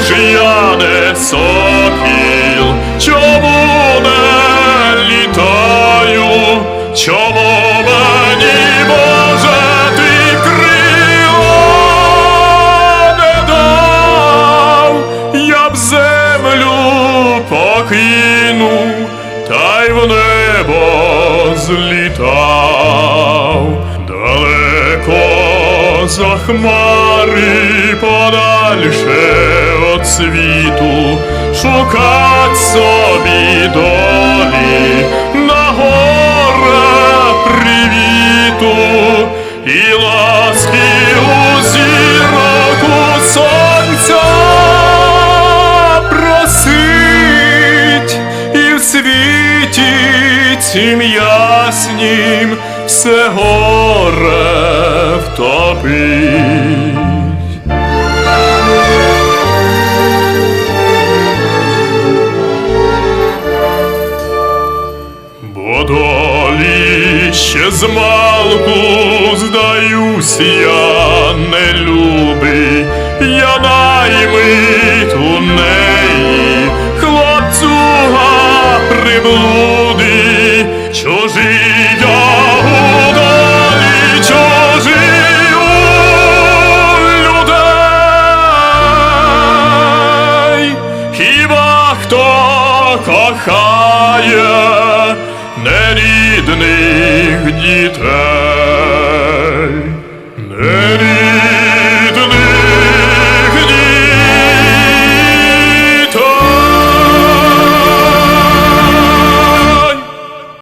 ж я не сокіл, чому не літаю, чому мені Боже ти крила не дав, я б землю покинув, та й в небо злітав. Далеко за хмари подальше від світу, шукать собі долі на гора привіту і ласки у зірок у сонця просить і в світі цім яснім все горе втопить. Бо долі ще змалку здаюсь я не любий, я наймит у неї, хлопцюга приблуди, чужий я у долі, чужий у людей, хіба хто кохає нерідних дітей.